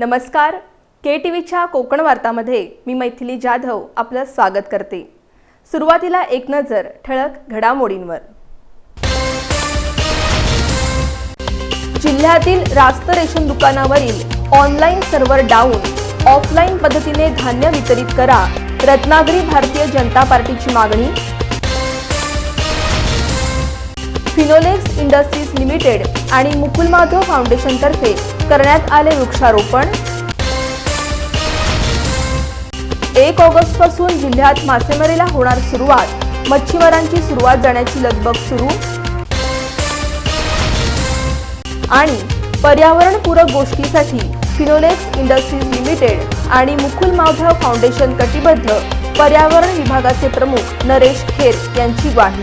नमस्कार. K T व्हीच्या कोकण वार्तामध्ये मी मैथिली जाधव आपलं स्वागत करते. सुरुवातीला एक नजर ठळक घडामोडींवर. जिल्ह्यातील रास्त रेशन दुकानावरील ऑनलाईन सर्व्हर डाऊन ऑफलाईन पद्धतीने धान्य वितरित करा रत्नागिरी भारतीय जनता पार्टीची मागणी. फिनोलेक्स इंडस्ट्रीज लिमिटेड आणि मुकुल माधव फाउंडेशनतर्फे करण्यात आले वृक्षारोपण. एक ऑगस्टपासून जिल्ह्यात मासेमारीला होणार सुरुवात. मच्छीमारांची सुरुवात जाण्याची लगबग सुरू. आणि पर्यावरणपूरक गोष्टीसाठी फिनोलेक्स इंडस्ट्रीज लिमिटेड आणि मुकुल मावधव फाउंडेशन कटिबद्ध पर्यावरण विभागाचे प्रमुख नरेश खेर यांची ग्वाही.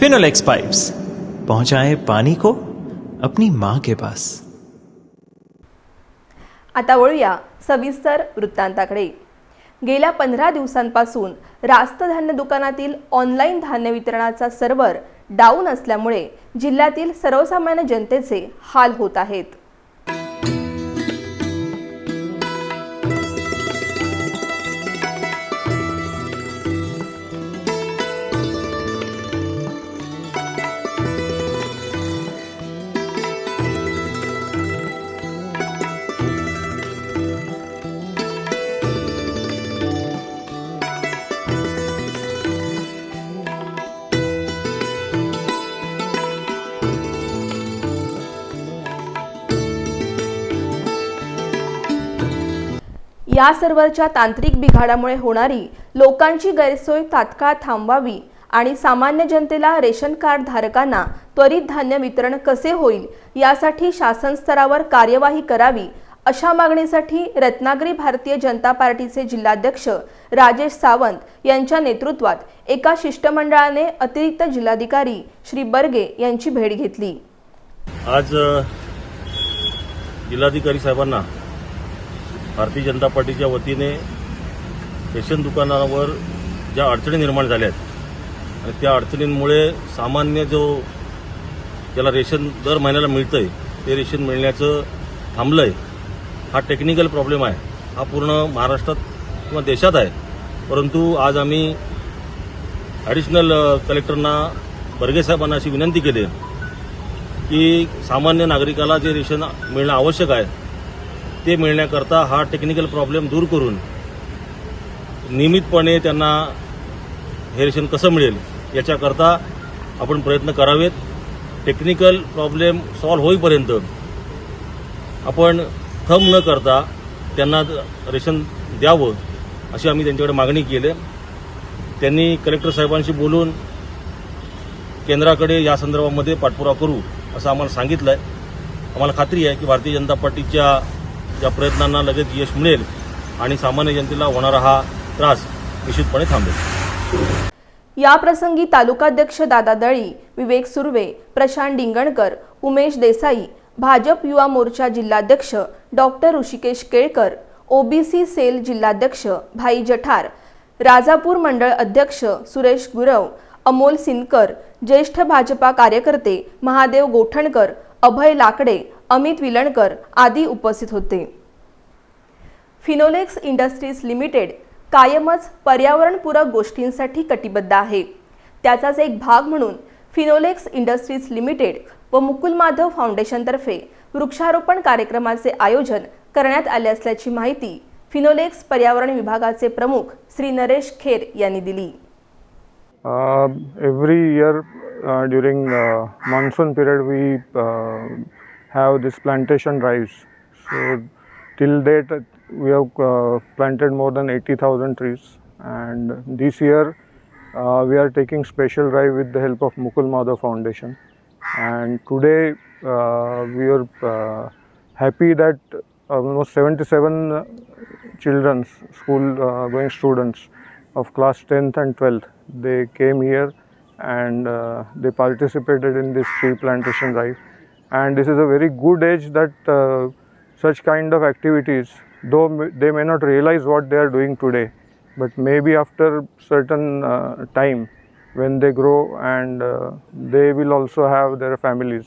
फिनोलेक्स पाइप्स पहुंचाए पानी को अपनी माँ के पास। आता वळूया सविस्तर वृत्तांताकडे. गेल्या पंधरा दिवसांपासून रास्त धान्य दुकानातील ऑनलाईन धान्य वितरणाचा सर्व्हर डाऊन असल्यामुळे जिल्ह्यातील सर्वसामान्य जनतेचे हाल होत आहेत. या सर्व्हरच्या तांत्रिक बिघाडामुळे होणारी लोकांची गैरसोय तात्काळ थांबवावी आणि सामान्य जनतेला रेशन कार्ड धारकांना त्वरित धान्य वितरण कसे होईल यासाठी शासन स्तरावर कार्यवाही करावी अशा मागणीसाठी रत्नागिरी भारतीय जनता पार्टीचे जिल्हाध्यक्ष राजेश सावंत यांच्या नेतृत्वात एका शिष्टमंडळाने अतिरिक्त जिल्हाधिकारी श्री बर्गे यांची भेट घेतली. आज जिल्हाधिकारी साहेबांना भारतीय जनता पार्टीच्या वतीने रेशन दुकानावर ज्या अडचणी निर्माण झाल्या आहेत आणि त्या अडचणींमुळे सामान्य जो ज्याला रेशन दर महिन्याला मिळतं आहे ते रेशन मिळण्याचं थांबलं आहे हा टेक्निकल प्रॉब्लेम आहे. हा पूर्ण महाराष्ट्रात किंवा देशात आहे. परंतु आज आम्ही ॲडिशनल कलेक्टरना बर्गे साहेबांना अशी विनंती केली आहे की सामान्य नागरिकाला जे रेशन मिळणं आवश्यक आहे ते मिळण्याकरता हा टेक्निकल प्रॉब्लेम दूर करून नियमितपणे त्यांना हे रेशन कसं मिळेल याच्याकरता आपण प्रयत्न करावेत. टेक्निकल प्रॉब्लेम सॉल्व्ह होईपर्यंत आपण थम न करता त्यांना रेशन द्यावं अशी आम्ही त्यांच्याकडे मागणी केली. त्यांनी कलेक्टर साहेबांशी बोलून केंद्राकडे या संदर्भामध्ये पाठपुरावा करू असं आम्हाला सांगितलं आहे आम्हाला खात्री आहे की भारतीय जनता पार्टीच्या या प्रयत्नांना लगेच यश मिळेल आणि सामान्य जनतेला होणारा हा त्रास निश्चितपणे थांबेल. याप्रसंगी तालुकाध्यक्ष दादा दळी विवेक सुर्वे प्रशांत डिंगणकर उमेश देसाई भाजप युवा मोर्चा जिल्हाध्यक्ष doctor Rishikesh Kelkar OBC cell जिल्हाध्यक्ष भाई जठार राजापूर मंडळ अध्यक्ष सुरेश गुरव अमोल सिनकर ज्येष्ठ भाजपा कार्यकर्ते महादेव गोठणकर अभय लाकडे अमित विलणकर आदी उपस्थित होते. फिनोलेक्स इंडस्ट्रीज लिमिटेड कायमच पर्यावरणपूरक गोष्टींसाठी कटिबद्ध आहे. त्याचाच एक भाग म्हणून फिनोलेक्स इंडस्ट्रीज लिमिटेड व मुकुल माधव फाउंडेशनतर्फे वृक्षारोपण कार्यक्रमाचे आयोजन करण्यात आले असल्याची माहिती फिनोलेक्स पर्यावरण विभागाचे प्रमुख श्री नरेश खेर यांनी दिली. Every year during monsoon period we have this plantation drives. So till date we have uh, planted more than 80,000 trees. And this year uh, we are taking special drive with the help of Mukul Madhav Foundation. And today uh, we are uh, happy that almost 77 children school uh, going students of class 10th and 12th they came here and uh, they participated in this tree plantation drive and this is a very good age that uh, such kind of activities though they may not realize what they are doing today but maybe after certain uh, time when they grow and uh, they will also have their families.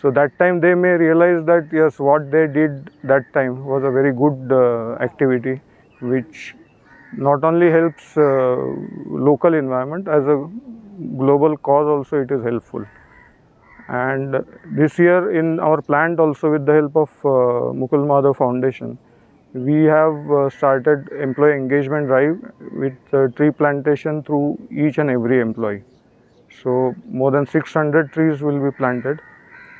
So that time they may realize that yes what they did that time was a very good uh, activity which not only helps uh, local environment as a global cause also it is helpful and this year in our plant also with the help of uh, mukul madhav foundation we have uh, started employee engagement drive with uh, tree plantation through each and every employee. So more than 600 trees will be planted.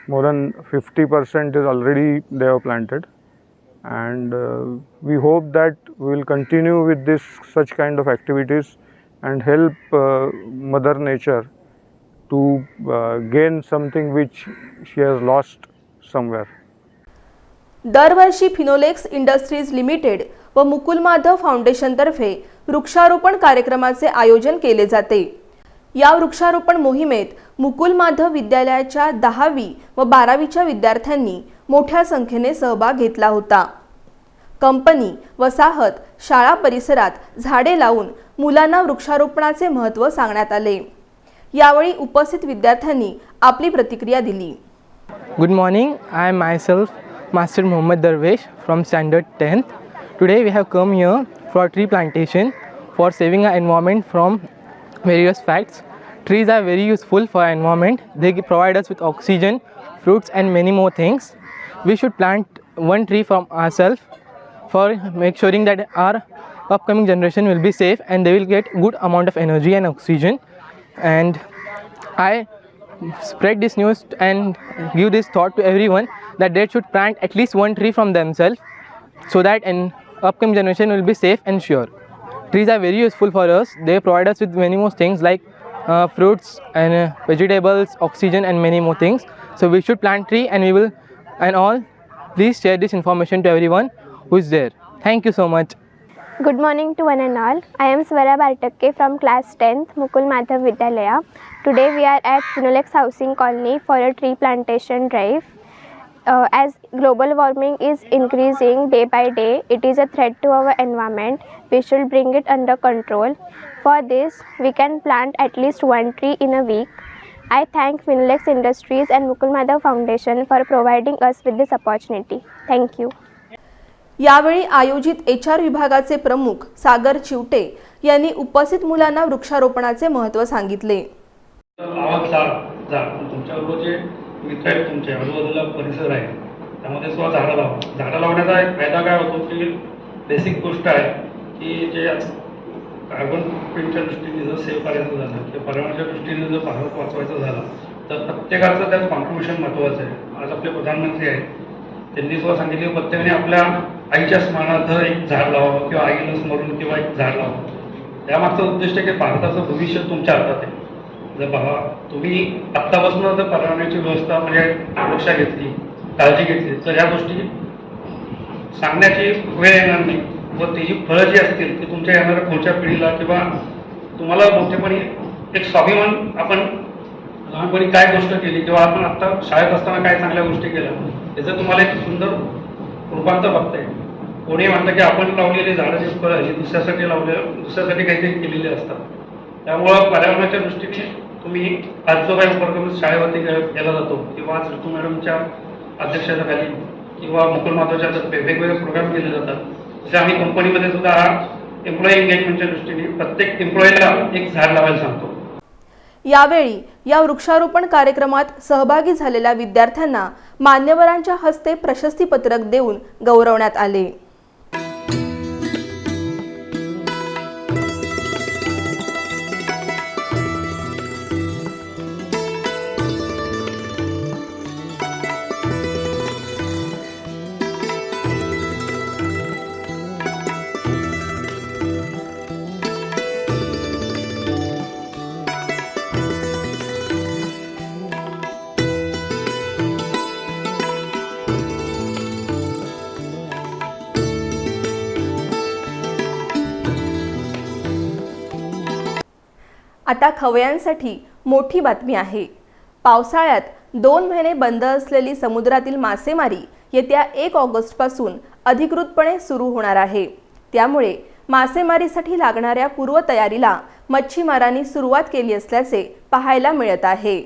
More than 50% is already they have planted. And uh, we hope that we will continue with this such kind of activities and help uh, mother nature to uh, gain something which she has lost somewhere. दरवर्षी Finolex industries limited व मुकुल माधव फाउंडेशनतर्फे वृक्षारोपण कार्यक्रमाचे आयोजन केले जाते. या वृक्षारोपण मोहिमेत मुकुल माधव विद्यालयाच्या दहावी व बारावीच्या विद्यार्थ्यांनी मोठ्या संख्येने सहभाग घेतला होता. कंपनी वसाहत शाळा परिसरात झाडे लावून मुलांना वृक्षारोपणाचे महत्त्व सांगण्यात आले. यावेळी उपस्थित विद्यार्थ्यांनी आपली प्रतिक्रिया दिली Good morning, I am myself Master Muhammad Darvesh from Standard 10th. Today we have come here for tree plantation for saving our environment from various facts. Trees are very useful for our environment. They gi- provide us with oxygen, fruits and many more things. We should plant one tree from ourselves for make sure that our upcoming generation will be safe and they will get good amount of energy and oxygen. And I spread this news and give this thought to everyone that they should plant at least one tree from themselves so that an upcoming generation will be safe and sure. Trees are very useful for us. They provide us with many more things like uh, fruits and uh, vegetables, oxygen, and many more things. So we should plant tree, and we will, and all. Please share this information to everyone who is there. Thank you so much. Good morning to one and all. I am Swara Bartakke from class 10th, Mukul Madhav Vidyalaya. Today we are at Finolex Housing Colony for a tree plantation drive. Uh, as global warming is increasing day by day, it is a threat to our environment. We should bring it under control. For this, we can plant at least one tree in a week. I thank Finolex Industries and Mukul Madhav Foundation for providing us with this opportunity. Thank you. यावेळी आयोजित H R विभागाचे प्रमुख सागर चिवटे यांनी उपस्थित मुलांना वृक्षारोपणाचे महत्त्व सांगितले. तुमच्याबरोबर जे. मित्र आहेत तुमचे. आजूबाजूला परिसर आहे. त्यामध्ये सुद्धा झाडं लावा. झाडं लावण्याचा एक फायदा काय होतो की बेसिक गोष्ट आहे की जे कार्बन फुटप्रिंटच्या दृष्टीने जर सेव्ह करायचं झालं किंवा पर्यावरणाच्या दृष्टीने जर भारत वाचवायचं झालं तर प्रत्येकाचं त्यात कॉन्ट्रीब्युशन महत्त्वाचं आहे. आज आपले प्रधानमंत्री आहेत. त्यांनी सुद्धा सांगितले की प्रत्येकाने आपल्या आईच्या स्मरणार्थ एक झाड लावावं किंवा आईला स्मरून किंवा एक झाड लावावं. त्यामागचा उद्दिष्ट आहे की भारताचं भविष्य तुमच्या हातात आहे. जर बाबा तुम्ही आत्तापासून जर पर्यावरणाची व्यवस्था म्हणजे सुरक्षा घेतली काळजी घेतली तर ह्या गोष्टी सांगण्याची वेळ येणार नाही. व त्याची फळं जी असतील ती तुमच्या येणाऱ्या पुढच्या पिढीला किंवा तुम्हाला मोठेपणी एक स्वाभिमान आपण लहानपणी काय गोष्ट केली किंवा आपण आत्ता शाळेत असताना काय चांगल्या गोष्टी केल्या याचं तुम्हाला एक सुंदर रूपांतर बघता येईल. कोणी म्हणतं की आपण लावलेले झाडं जे फळं हे दुसऱ्यासाठी लावले दुसऱ्यासाठी काहीतरी केलेले असतात. त्यामुळं पर्यावरणाच्या दृष्टीने तुम्ही आज जो काही उपक्रम शाळेवरती केला जातो किंवा आज ऋतू मॅडमच्या अध्यक्षतेखाली किंवा मुकुल माधवच्या वेगवेगळे प्रोग्राम केले जातात. जसे आम्ही कंपनीमध्ये सुद्धा हा एम्प्लॉई एंगेजमेंटच्या दृष्टीने प्रत्येक एम्प्लॉईला एक झाड लावायला सांगतो. यावेळी या वृक्षारोपण कार्यक्रमात सहभागी झालेल्या विद्यार्थ्यांना मान्यवरांच्या हस्ते प्रशस्तीपत्रक देऊन गौरवण्यात आले. आता खवयांसाठी मोठी बातमी आहे. पावसाळ्यात दोन महिने बंद असलेली समुद्रातील मासेमारी येत्या एक ऑगस्टपासून अधिकृतपणे सुरू होणार आहे. त्यामुळे मासेमारीसाठी लागणाऱ्या पूर्वतयारीला मच्छीमारांनी सुरुवात केली असल्याचे पाहायला मिळत आहे.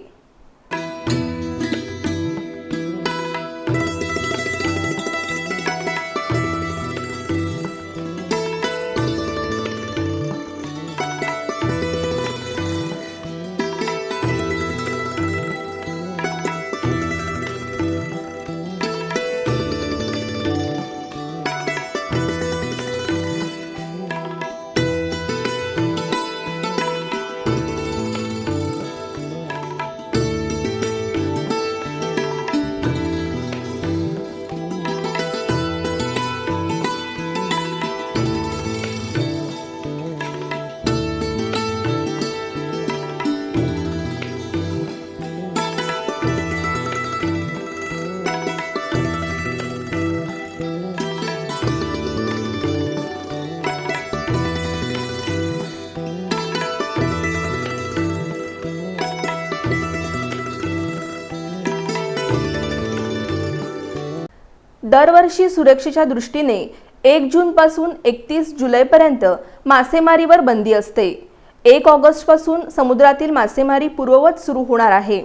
दरवर्षी सुरक्षेच्या दृष्टीने एक जूनपासून एकतीस जुलैपर्यंत मासेमारीवर बंदी असते. एक ऑगस्टपासून समुद्रातील मासेमारी पूर्ववत सुरू होणार आहे.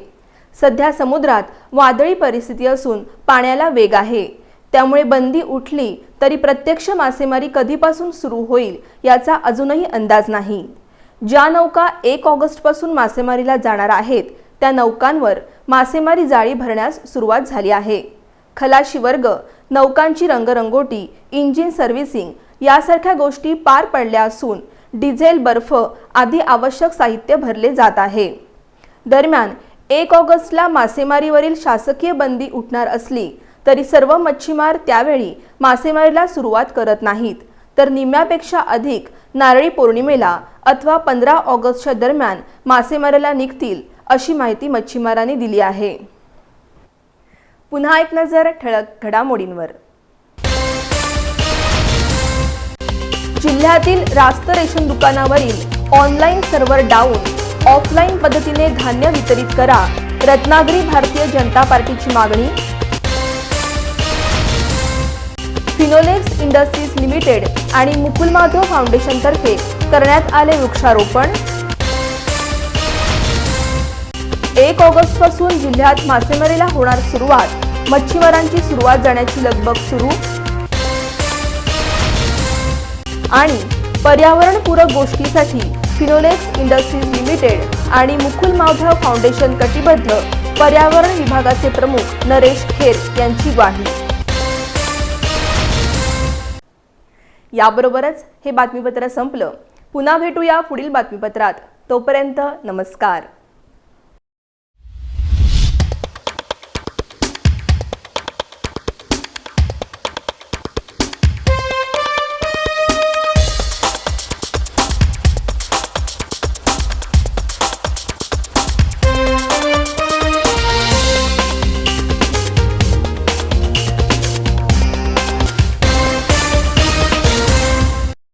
सध्या समुद्रात वादळी परिस्थिती असून पाण्याला वेग आहे. त्यामुळे बंदी उठली तरी प्रत्यक्ष मासेमारी कधीपासून सुरू होईल याचा अजूनही अंदाज नाही. ज्या नौका एक ऑगस्टपासून मासेमारीला जाणार आहेत त्या नौकांवर मासेमारी जाळी भरण्यास सुरुवात झाली आहे. खलाशी वर्ग नौकांची रंगरंगोटी इंजिन सर्व्हिसिंग यासारख्या गोष्टी पार पडल्या असून डिझेल बर्फ आदी आवश्यक साहित्य भरले जात आहे. दरम्यान एक ऑगस्टला मासेमारीवरील शासकीय बंदी उठणार असली तरी सर्व मच्छीमार त्यावेळी मासेमारीला सुरुवात करत नाहीत. तर निम्म्यापेक्षा अधिक नारळी पौर्णिमेला अथवा पंधरा ऑगस्टच्या दरम्यान मासेमारीला निघतील अशी माहिती मच्छीमारांनी दिली आहे. पुन्हा एक नजर ठळक घडामोडींवर. जिल्ह्यातील रास्त रेशन दुकानावरील ऑनलाईन सर्व्हर डाऊन ऑफलाईन पद्धतीने धान्य वितरित करा रत्नागिरी भारतीय जनता पार्टीची मागणी. फिनोलेक्स इंडस्ट्रीज लिमिटेड आणि मुकुल माधव फाउंडेशनतर्फे करण्यात आले वृक्षारोपण. एक ऑगस्टपासून जिल्ह्यात मासेमारीला होणार सुरुवात. मच्छीमारांची सुरुवात जाण्याची लगबग सुरू. आणि पर्यावरणपूरक गोष्टीसाठी फिनोलेक्स इंडस्ट्रीज लिमिटेड आणि मुकुल मावधव फाउंडेशन कटिबद्ध पर्यावरण विभागाचे प्रमुख नरेश खेर यांची ग्वाही. याबरोबरच हे बातमीपत्र संपलं. पुन्हा भेटूया पुढील बातमीपत्रात. तोपर्यंत नमस्कार.